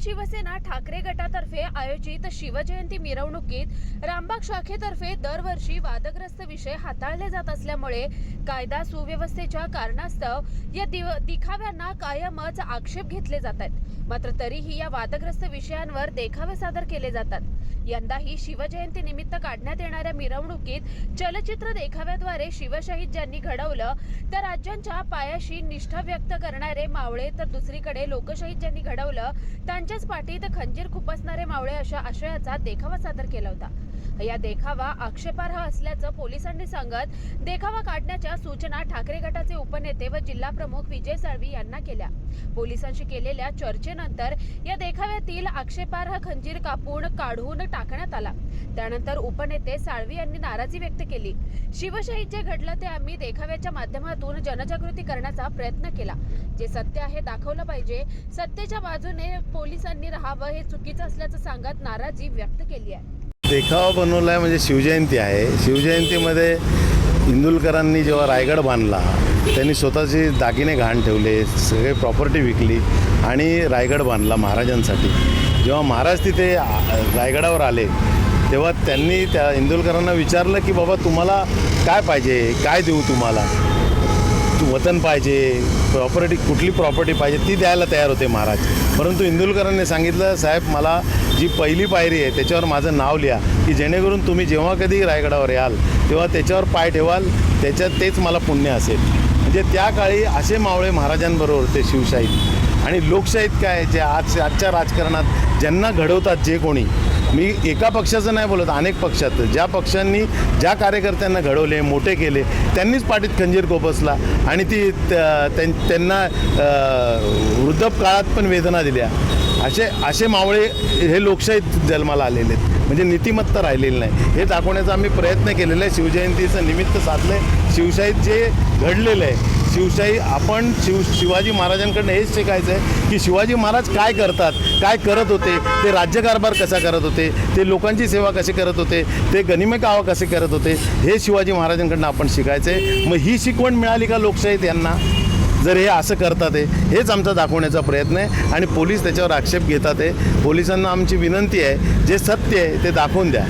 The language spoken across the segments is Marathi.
शिवसेना ठाकरे गटातर्फे आयोजित शिवजयंती मिरवणुकीत रामबाग शाखेतर्फे दरवर्षी वादग्रस्त विषय हाताळले जात असल्यामुळे कायदा सुव्यवस्थेच्या कारणास्तव या दिव- दिखाव्यांना कायमच आक्षेप घेतले जात आहेत. मात्र तरीही या वादग्रस्त विषयांवर देखावे सादर केले जातात. यंदाही शिवजयंती निमित्त काढण्यात येणाऱ्या मिरवणुकीत चलचित्र देखाव्याद्वारे शिवशाहीत ज्यांनी घडवलं त्या राज्यांच्या पायाशी निष्ठा व्यक्त करणारे मावळे तर दुसरीकडे लोकशाहीत ज्यांनी घडवलं त्यांच्याच तर खंजीर खुपसणारे मावळे अशा आशयाचा देखावा सादर केला होता. या देखावा आक्षेपार्ह असल्याचं पोलिसांनी सांगत देखावा काढण्याच्या सूचना ठाकरे गटाचे उपनेते व जिल्हा प्रमुख विजय साळवी यांना केल्या. पोलिसांशी केलेल्या चर्चेनंतर या देखाव्यातील आक्षेपार्ह खंजीर कापून काढून टाकण्यात आला. त्यानंतर उपनेते साळवी यांनी नाराजी व्यक्त केली. शिवशाहीत जे घडलं ते आम्ही देखाव्याच्या माध्यमातून जनजागृती करण्याचा प्रयत्न केला. जे सत्य आहे दाखवलं पाहिजे. सत्तेच्या बाजूने पोलिसांनी राहावं हे चुकीचं असल्याचं सांगत नाराजी व्यक्त केली आहे. देखावा बनवला आहे म्हणजे शिवजयंती आहे. शिवजयंतीमध्ये इंदुलकरांनी जेव्हा रायगड बांधला त्यांनी स्वतःचे दागिने घाण ठेवले सगळे प्रॉपर्टी विकली आणि रायगड बांधला महाराजांसाठी. जेव्हा महाराज तिथे रायगडावर आले तेव्हा त्यांनी त्या इंदुलकरांना विचारलं की बाबा तुम्हाला काय पाहिजे? काय देऊ तुम्हाला? वतन पाहिजे प्रॉपर्टी कुठली प्रॉपर्टी पाहिजे ती द्यायला तयार होते महाराज. परंतु इंदुलकरांनी सांगितलं साहेब मला जी पहिली पायरी आहे त्याच्यावर माझं नाव लिहा की जेणेकरून तुम्ही जेव्हा कधी रायगडावर याल तेव्हा त्याच्यावर पाय ठेवाल त्याच्यात तेच मला पुण्य असेल. म्हणजे त्या काळी असे मावळे महाराजांबरोबर ते शिवशाहीत. आणि लोकशाहीत काय जे आज आजच्या राजकारणात ज्यांना घडवतात जे कोणी मी एका पक्षाचं नाही बोलत अनेक पक्षात ज्या पक्षांनी ज्या कार्यकर्त्यांना घडवले मोठे केले त्यांनीच पाठीत खंजीर कोपसला आणि ती त्या- त्यां- त्यांना अ, काळात पण वेदना दिल्या. असे असे मावळे हे लोकशाहीत जन्माला आलेले आहेत. म्हणजे नीतिमत्ता राहिलेली नाही. हे दाखवण्याचा आम्ही प्रयत्न केलेला आहे. शिवजयंतीचं निमित्त साधलं आहे शिवशाहीत जे घडलेलं आहे शिवशाही आपण शिव शिवाजी महाराजांकडनं हेच शिकायचं आहे की शिवाजी महाराज काय करतात काय करत होते ते राज्यकारभार कसा करत होते ते लोकांची सेवा कशी करत होते ते गनिमे कावा कसे करत होते हे शिवाजी महाराजांकडनं आपण शिकायचं आहे मग ही शिकवण मिळाली का लोकशाहीत यांना? जर हे असं करतात आहे हेच आमचा दाखवण्याचा प्रयत्न आहे आणि पोलीस त्याच्यावर आक्षेप घेतात आहे पोलिसांना आमची विनंती आहे जे सत्य आहे ते दाखवून द्या.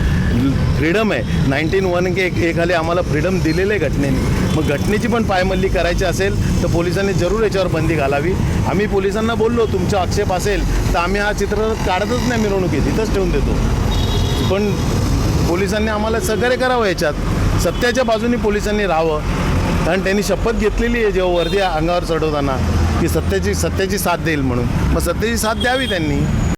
फ्रीडम आहे. नाईन्टीन वन के एक खाली आम्हाला फ्रीडम दिलेलं आहे घटनेने. मग घटनेची पण पायमल्ली करायची असेल तर पोलिसांनी जरूर याच्यावर बंदी घालावी. आम्ही पोलिसांना बोललो तुमचा आक्षेप असेल तर आम्ही हा चित्र काढतच नाही मिरवणुकीत इथंच ठेवून देतो. पण पोलिसांनी आम्हाला सहकार्य करावं याच्यात. सत्याच्या बाजूने पोलिसांनी राहावं. कारण त्यांनी शपथ घेतलेली आहे जेव्हा वर्दी अंगावर चढवताना की सत्याची सत्याची साथ देईल म्हणून. मग सत्याची साथ द्यावी त्यांनी.